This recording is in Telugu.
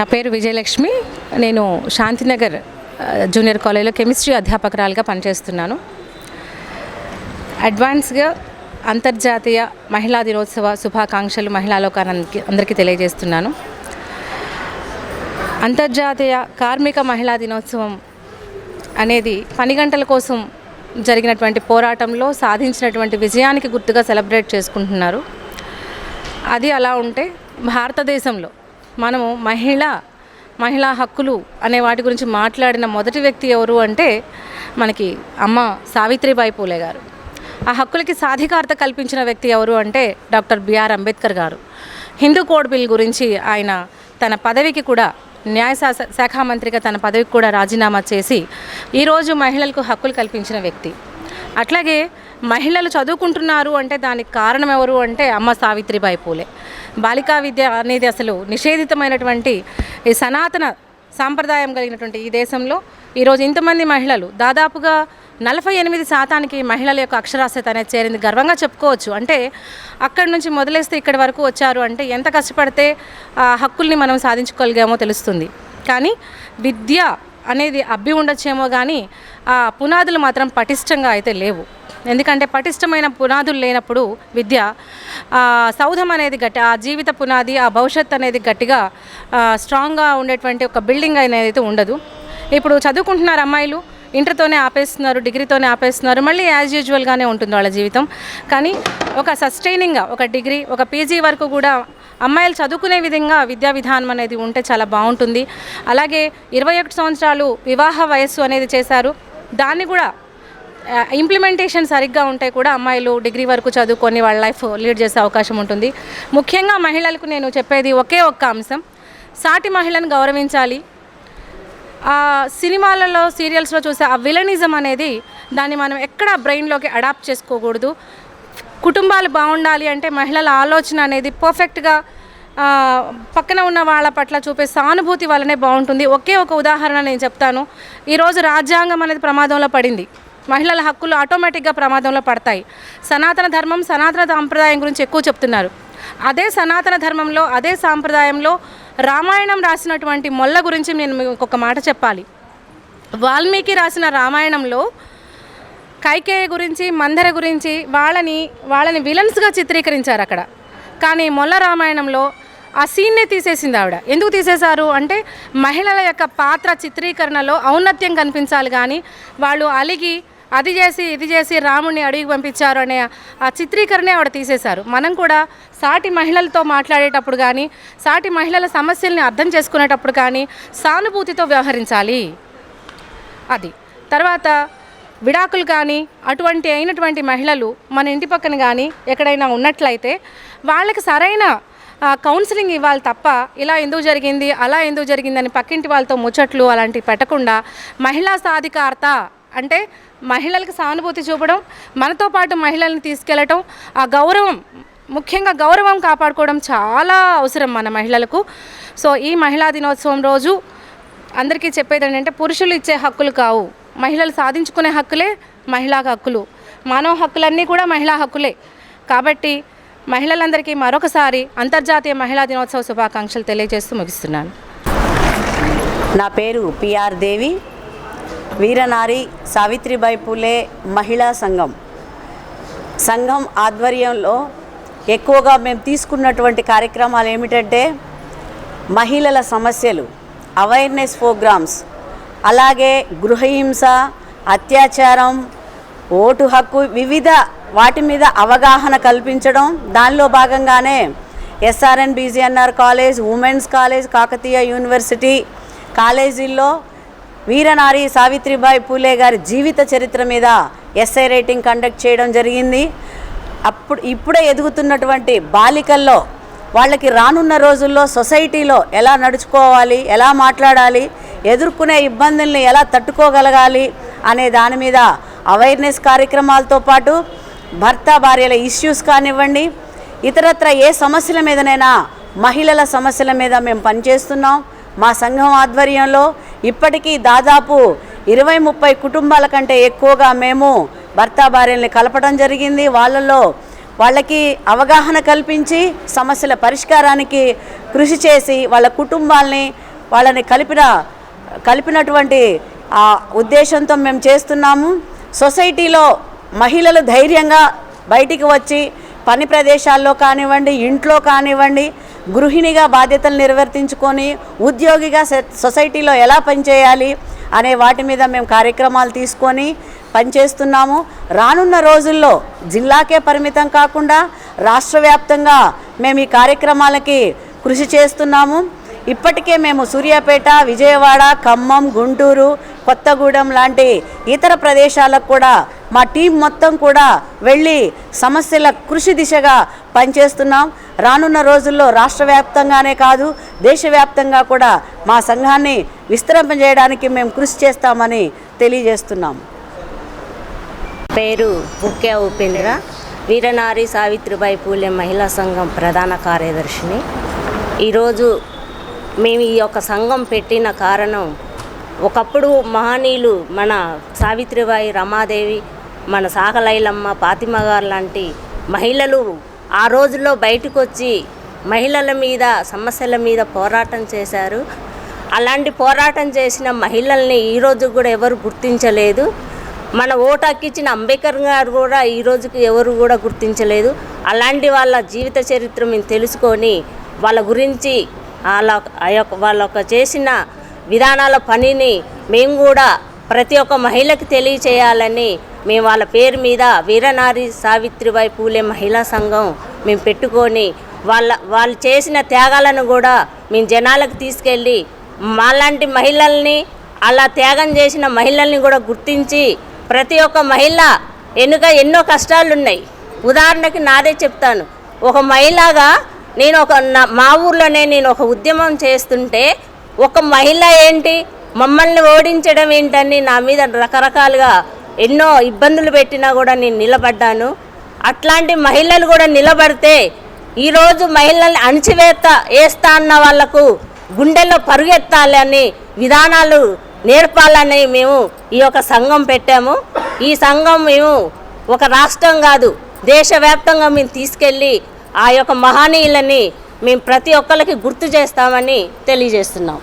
నా పేరు విజయలక్ష్మి. నేను శాంతినగర్ జూనియర్ కాలేజ్లో కెమిస్ట్రీ అధ్యాపకురాలుగా పనిచేస్తున్నాను. అడ్వాన్స్గా అంతర్జాతీయ మహిళా దినోత్సవ శుభాకాంక్షలు మహిళా లోకానికి అందరికీ తెలియజేస్తున్నాను. అంతర్జాతీయ కార్మిక మహిళా దినోత్సవం అనేది పని గంటల కోసం జరిగినటువంటి పోరాటంలో సాధించినటువంటి విజయానికి గుర్తుగా సెలబ్రేట్ చేసుకుంటున్నారు. అది అలా ఉంటే భారతదేశంలో మనము మహిళ మహిళా హక్కులు అనే వాటి గురించి మాట్లాడిన మొదటి వ్యక్తి ఎవరు అంటే మనకి అమ్మ సావిత్రిబాయి పూలే గారు. ఆ హక్కులకి సాధికారత కల్పించిన వ్యక్తి ఎవరు అంటే డాక్టర్ బిఆర్ అంబేద్కర్ గారు. హిందూ కోడ్ బిల్ గురించి ఆయన తన పదవికి కూడా న్యాయ శాఖ మంత్రిగా తన పదవికి కూడా రాజీనామా చేసి ఈరోజు మహిళలకు హక్కులు కల్పించిన వ్యక్తి. అట్లాగే మహిళలు చదువుకుంటున్నారు అంటే దానికి కారణం ఎవరు అంటే అమ్మ సావిత్రిబాయి పూలే. బాలికా విద్య అనేది అసలు నిషేధితమైనటువంటి ఈ సనాతన సాంప్రదాయం కలిగినటువంటి ఈ దేశంలో ఈరోజు ఇంతమంది మహిళలు దాదాపుగా నలభై ఎనిమిది శాతానికి మహిళల యొక్క అక్షరాస్యత అనేది చేరింది. గర్వంగా చెప్పుకోవచ్చు. అంటే అక్కడి నుంచి మొదలేస్తే ఇక్కడి వరకు వచ్చారు అంటే ఎంత కష్టపడితే ఆ హక్కుల్ని మనం సాధించుకోగలిగామో తెలుస్తుంది. కానీ విద్య అనేది అబ్బి ఉండొచ్చేమో కానీ ఆ పునాదులు మాత్రం పటిష్టంగా అయితే లేవు. ఎందుకంటే పటిష్టమైన పునాదులు లేనప్పుడు విద్య ఆ సౌధం అనేది గట్టి ఆ జీవిత పునాది ఆ భవిష్యత్ అనేది గట్టిగా స్ట్రాంగ్గా ఉండేటువంటి ఒక బిల్డింగ్ అనేది అయితే ఉండదు. ఇప్పుడు చదువుకుంటున్నారు అమ్మాయిలు ఇంటర్తోనే ఆపేస్తున్నారు డిగ్రీతోనే ఆపేస్తున్నారు మళ్ళీ యాజ్ యూజువల్గానే ఉంటుంది వాళ్ళ జీవితం. కానీ ఒక సస్టైనింగ్గా ఒక డిగ్రీ ఒక పీజీ వరకు కూడా అమ్మాయిలు చదువుకునే విధంగా విద్యా విధానం అనేది ఉంటే చాలా బాగుంటుంది. అలాగే ఇరవై ఒకటి సంవత్సరాలు వివాహ వయస్సు అనేది చేశారు. దాన్ని కూడా ఇంప్లిమెంటేషన్ సరిగ్గా ఉంటే కూడా అమ్మాయిలు డిగ్రీ వరకు చదువుకొని వాళ్ళ లైఫ్ లీడ్ చేసే అవకాశం ఉంటుంది. ముఖ్యంగా మహిళలకు నేను చెప్పేది ఒకే ఒక్క అంశం. సాటి మహిళను గౌరవించాలి. ఆ సినిమాలలో సీరియల్స్లో చూసే ఆ విలనిజం అనేది దాన్ని మనం ఎక్కడ బ్రెయిన్లోకి అడాప్ట్ చేసుకోకూడదు. కుటుంబాలు బాగుండాలి అంటే మహిళల ఆలోచన అనేది పర్ఫెక్ట్గా పక్కన ఉన్న వాళ్ళ పట్ల చూపే సానుభూతి వల్లనే బాగుంటుంది. ఒకే ఒక ఉదాహరణ నేను చెప్తాను. ఈరోజు రాజ్యాంగం అనేది ప్రమాదంలో పడింది. మహిళల హక్కులు ఆటోమేటిక్గా ప్రమాదంలో పడతాయి. సనాతన ధర్మం సనాతన సాంప్రదాయం గురించి ఎక్కువ చెప్తున్నారు. అదే సనాతన ధర్మంలో అదే సాంప్రదాయంలో రామాయణం రాసినటువంటి మొల్ల గురించి నేను మీకు ఒక మాట చెప్పాలి. వాల్మీకి రాసిన రామాయణంలో కైకేయ గురించి మందర గురించి వాళ్ళని వాళ్ళని విలన్స్గా చిత్రీకరించారు అక్కడ. కానీ మొల్ల రామాయణంలో ఆ సీన్నే తీసేసింది ఆవిడ. ఎందుకు తీసేశారు? అంటే మహిళల యొక్క పాత్ర చిత్రీకరణలో ఔన్నత్యం కనిపించాలి కానీ వాళ్ళు అలిగి అది చేసి ఇది చేసి రాముడిని అడిగి పంపించారు అనే ఆ చిత్రీకరణే ఆవిడ తీసేశారు. మనం కూడా సాటి మహిళలతో మాట్లాడేటప్పుడు కానీ సాటి మహిళల సమస్యల్ని అర్థం చేసుకునేటప్పుడు కానీ సానుభూతితో వ్యవహరించాలి. అది. తర్వాత విడాకులు కానీ అటువంటి అయినటువంటి మహిళలు మన ఇంటి పక్కన కానీ ఎక్కడైనా ఉన్నట్లయితే వాళ్ళకి సరైన కౌన్సిలింగ్ ఇవ్వాలి తప్ప ఇలా ఎందుకు జరిగింది అలా ఎందుకు జరిగిందని పక్కింటి వాళ్ళతో ముచ్చట్లు అలాంటివి పెట్టకుండా మహిళా సాధికారత అంటే మహిళలకు సానుభూతి చూపడం మనతో పాటు మహిళల్ని తీసుకెళ్ళటం ఆ గౌరవం ముఖ్యంగా గౌరవం కాపాడుకోవడం చాలా అవసరం మన మహిళలకు. సో ఈ మహిళా దినోత్సవం రోజు అందరికీ చెప్పేది ఏంటంటే పురుషులు ఇచ్చే హక్కులు కావు. మహిళలు సాధించుకునే హక్కులే మహిళా హక్కులు. మానవ హక్కులన్నీ కూడా మహిళా హక్కులే. కాబట్టి మహిళలందరికీ మరొకసారి అంతర్జాతీయ మహిళా దినోత్సవ శుభాకాంక్షలు తెలియజేస్తూ ముగిస్తున్నాను. నా పేరు పిఆర్ దేవి. వీరనారి సావిత్రిబాయి పూలే మహిళా సంఘం. సంఘం ఆధ్వర్యంలో ఎక్కువగా మేము తీసుకున్నటువంటి కార్యక్రమాలు ఏమిటంటే మహిళల సమస్యలు అవేర్నెస్ ప్రోగ్రామ్స్ అలాగే గృహహింస అత్యాచారం ఓటు హక్కు వివిధ వాటి మీద అవగాహన కల్పించడం. దానిలో భాగంగానే SRN BGNR college women's college Kakatiya university కాలేజీల్లో వీరనారి సావిత్రిబాయి పూలే గారి జీవిత చరిత్ర మీద ఎస్ఐ రైటింగ్ కండక్ట్ చేయడం జరిగింది. అప్పుడు ఇప్పుడే ఎదుగుతున్నటువంటి బాలికల్లో వాళ్ళకి రానున్న రోజుల్లో సొసైటీలో ఎలా నడుచుకోవాలి ఎలా మాట్లాడాలి ఎదుర్కొనే ఇబ్బందుల్ని ఎలా తట్టుకోగలగాలి అనే దాని మీద అవేర్నెస్ కార్యక్రమాలతో పాటు భర్త భార్యల ఇష్యూస్ కానివ్వండి ఇతరత్ర ఏ సమస్యల మీదనైనా మహిళల సమస్యల మీద మేము పనిచేస్తున్నాం. మా సంఘం ఆధ్వర్యంలో ఇప్పటికీ దాదాపు ఇరవై ముప్పై కుటుంబాల కంటే ఎక్కువగా మేము భర్త భార్యల్ని కలపడం జరిగింది. వాళ్ళల్లో వాళ్ళకి అవగాహన కల్పించి సమస్యల పరిష్కారానికి కృషి చేసి వాళ్ళ కుటుంబాల్ని వాళ్ళని కలిపిన కలిపినటువంటి ఆ ఉద్దేశంతో మేము చేస్తున్నాము. సొసైటీలో మహిళలు ధైర్యంగా బయటికి వచ్చి పని ప్రదేశాల్లో కానివ్వండి ఇంట్లో కానివ్వండి గృహిణిగా బాధ్యతలు నిర్వర్తించుకొని ఉద్యోగిగా సొ- సొసైటీలో ఎలా పనిచేయాలి అనే వాటి మీద మేము కార్యక్రమాలు తీసుకొని పనిచేస్తున్నాము. రానున్న రోజుల్లో జిల్లాకే పరిమితం కాకుండా రాష్ట్ర వ్యాప్తంగా మేము ఈ కార్యక్రమాలకి కృషి చేస్తున్నాము. ఇప్పటికే మేము సూర్యాపేట విజయవాడ ఖమ్మం గుంటూరు కొత్తగూడెం లాంటి ఇతర ప్రదేశాలకు కూడా మా టీం మొత్తం కూడా వెళ్ళి సమస్యల కృషి దిశగా పనిచేస్తున్నాం. రానున్న రోజుల్లో రాష్ట్ర వ్యాప్తంగానే కాదు దేశవ్యాప్తంగా కూడా మా సంఘాన్ని విస్తరింపజేయడానికి మేము కృషి చేస్తామని తెలియజేస్తున్నాం. పేరు బుక్కే ఉపేంద్ర. వీరనారి సావిత్రిబాయి పూలే మహిళా సంఘం ప్రధాన కార్యదర్శిని. ఈరోజు మేము ఈ యొక్క సంఘం పెట్టిన కారణం ఒకప్పుడు మహనీయులు మన సావిత్రిబాయి రమాదేవి మన సాగలైలమ్మ పాతిమ గారు లాంటి మహిళలు ఆ రోజుల్లో బయటకు వచ్చి మహిళల మీద సమస్యల మీద పోరాటం చేశారు. అలాంటి పోరాటం చేసిన మహిళల్ని ఈరోజు కూడా ఎవరు గుర్తించలేదు. మన ఓటు హక్కిచ్చిన అంబేద్కర్ గారు కూడా ఈ రోజుకి ఎవరు కూడా గుర్తించలేదు. అలాంటి వాళ్ళ జీవిత చరిత్ర మేము తెలుసుకొని వాళ్ళ గురించి వాళ్ళ ఆ యొక్క వాళ్ళ యొక్క చేసిన విధానాల పనిని మేము కూడా ప్రతి ఒక్క మహిళకి తెలియచేయాలని మేము వాళ్ళ పేరు మీద వీరనారి సావిత్రిబాయి పూలే మహిళా సంఘం మేము పెట్టుకొని వాళ్ళ వాళ్ళు చేసిన త్యాగాలను కూడా మేము జనాలకు తీసుకెళ్ళి మాలాంటి మహిళల్ని అలా త్యాగం చేసిన మహిళల్ని కూడా గుర్తించి ప్రతి ఒక్క మహిళ ఎన్నుక ఎన్నో కష్టాలు ఉన్నాయి ఉదాహరణకి నాదే చెప్తాను. ఒక మహిళగా నేను ఒక నా- మా ఊర్లోనే నేను ఒక ఉద్యమం చేస్తుంటే ఒక మహిళ ఏంటి మమ్మల్ని ఓడించడం ఏంటని నా మీద రకరకాలుగా ఎన్నో ఇబ్బందులు పెట్టినా కూడా నేను నిలబడ్డాను. అట్లాంటి మహిళలు కూడా నిలబడితే ఈరోజు మహిళల్ని అణిచివేత వేస్తా అన్న వాళ్ళకు గుండెల్లో పరుగెత్తాలని విధానాలు నేర్పాలని మేము ఈ యొక్క సంఘం పెట్టాము. ఈ సంఘం మేము ఒక రాష్ట్రం కాదు దేశవ్యాప్తంగా మేము తీసుకెళ్ళి ఆ యొక్క మహనీయులని మేము ప్రతి ఒక్కరికి గుర్తు చేస్తామని తెలియజేస్తున్నాం.